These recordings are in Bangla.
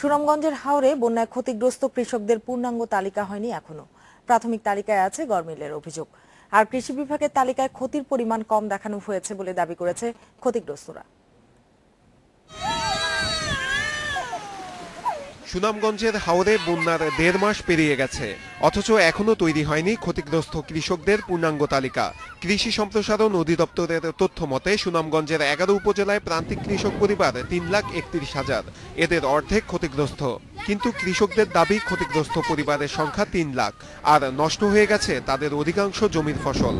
সুনামগঞ্জের হাওরে বন্যায় ক্ষতিগ্রস্ত কৃষকদের পূর্ণাঙ্গ তালিকা হয়নি এখনও। প্রাথমিক তালিকায় আছে গরমিলের অভিযোগ। আর কৃষি বিভাগের তালিকায় ক্ষতির পরিমাণ কম দেখানো হয়েছে বলে দাবি করেছে ক্ষতিগ্রস্তরা। সুনামগঞ্জের হাওরে বন্যার দেড় মাস পেরিয়ে গেছে। অথচ এখনও তৈরি হয়নি ক্ষতিগ্রস্ত কৃষকদের পূর্ণাঙ্গ তালিকা। কৃষি সম্প্রসারণ অধিদপ্তরের তথ্য মতে সুনামগঞ্জের এগারো উপজেলায় প্রান্তিক কৃষক পরিবার তিন লাখ একত্রিশ হাজার। এদের অর্ধেক ক্ষতিগ্রস্ত। কিন্তু কৃষকদের দাবি, ক্ষতিগ্রস্ত পরিবারের সংখ্যা তিন লাখ। আর নষ্ট হয়ে গেছে তাদের অধিকাংশ জমির ফসল।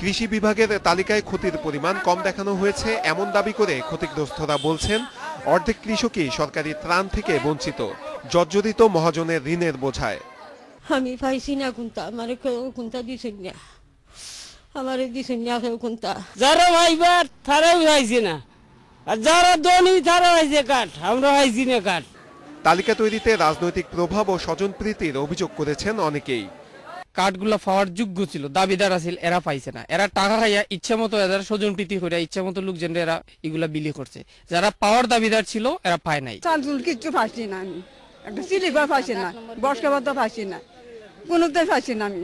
কৃষি বিভাগের তালিকায় ক্ষতির পরিমাণ কম দেখানো হয়েছে, এমন দাবি করে ক্ষতিগ্রস্তরা বলছেন অর্ধেক কৃষকই সরকারি ত্রাণ থেকে বঞ্চিত জর্জরিত মহাজনের ঋণের বোঝায়। আমি পাইছি না কোনটা আমার কেউ কোনটা দিছেন না। আমার দিছেন না কেউ কোনটা। যারা ভাইবার তারাও পাইছে না। আর যারা ধনী তারা পাইছে কাঠ। আমরা পাইছি না কাঠ। তালিকা তৈরিতে রাজনৈতিক প্রভাব ও স্বজনপ্রীতির অভিযোগ করেছেন অনেকেই। কার্ডগুলো পাওয়ার যোগ্য ছিল দাবিদার আছিল এরা পাইছে না। এরা টাকা খাইয়া ইচ্ছা মতো এদের স্বজন প্রীতি করে ইচ্ছা মতো লোকজন এরা এগুলা বিলি করছে। যারা পাওয়ার দাবিদার ছিল এরা পায় নাই। চাল চুল কিচ্ছু না আমি। একটা সিলিপার পাচ্ছি না বস্কাবাদ পাচ্ছি না কোনোটাই পাচ্ছি না আমি।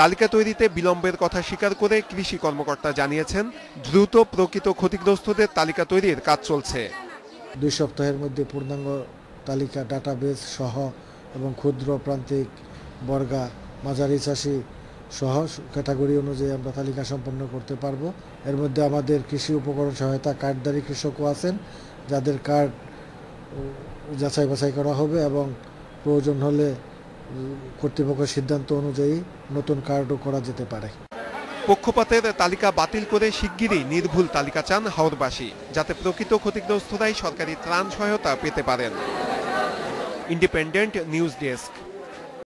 তালিকা তৈরিতে বিলম্বের কথা স্বীকার করে কৃষি কর্মকর্তা জানিয়েছেন দ্রুত প্রকৃত ক্ষতিগ্রস্তদের তালিকা তৈরির কাজ চলছে। দুই সপ্তাহের মধ্যে পূর্ণাঙ্গ তালিকা ডাটাবেস সহ এবং ক্ষুদ্র প্রান্তিক বর্গা মাঝারি চাষি সহ ক্যাটাগরি অনুযায়ী আমরা তালিকা সম্পন্ন করতে পারব। এর মধ্যে আমাদের কৃষি উপকরণ সহায়তা কার্ডধারী কৃষকও আছেন, যাদের কার্ড যাচাই বাছাই করা হবে এবং প্রয়োজন হলে কর্তৃপক্ষের সিদ্ধান্ত অনুযায়ী নতুন কার্ডও করা যেতে পারে। পক্ষপাতের তালিকা বাতিল করে শিগগিরই নির্ভুল তালিকা চান হাওরবাসী, যাতে প্রকৃত ক্ষতিগ্রস্তরাই সরকারি ত্রাণ সহায়তা পেতে পারেন। Independent news desk.